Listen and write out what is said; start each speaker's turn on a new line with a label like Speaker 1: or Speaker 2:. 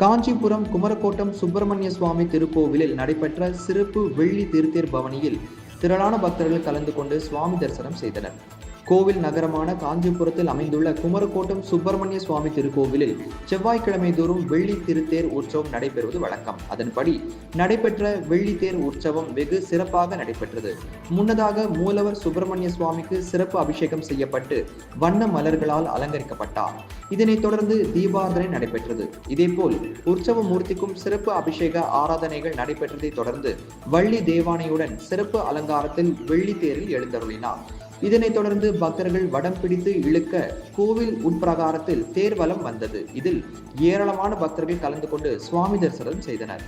Speaker 1: காஞ்சிபுரம் குமரக்கோட்டம் சுப்பிரமணிய சுவாமி திருக்கோவிலில் நடைபெற்ற சிறப்பு வெள்ளி திருத்தேர் பவனியில் திரளான பக்தர்கள் கலந்து கொண்டு சுவாமி தரிசனம் செய்தனர். கோவில் நகரமான காஞ்சிபுரத்தில் அமைந்துள்ள குமரக்கோட்டம் சுப்பிரமணிய சுவாமி திருக்கோவிலில் செவ்வாய்க்கிழமை தோறும் வெள்ளி திருத்தேர் உற்சவம் நடைபெறுவது வழக்கம். அதன்படி நடைபெற்ற வெள்ளி தேர் உற்சவம் வெகு சிறப்பாக நடைபெற்றது. முன்னதாக மூலவர் சுப்பிரமணிய சுவாமிக்கு சிறப்பு அபிஷேகம் செய்யப்பட்டு வண்ண மலர்களால் அலங்கரிக்கப்பட்டார். இதனைத் தொடர்ந்து தீபாராதனை நடைபெற்றது. இதேபோல் உற்சவ மூர்த்திக்கும் சிறப்பு அபிஷேக ஆராதனைகள் நடைபெற்றதைத் தொடர்ந்து வள்ளி தேவானையுடன் சிறப்பு அலங்காரத்தில் வெள்ளி தேரில் எழுந்தருளினார். இதனைத் தொடர்ந்து பக்தர்கள் வடம் பிடித்து இழுக்க கோவில் உட்பிரகாரத்தில் தேர்வலம் வந்தது. இதில் ஏராளமான பக்தர்கள் கலந்து கொண்டு சுவாமி தரிசனம் செய்தனர்.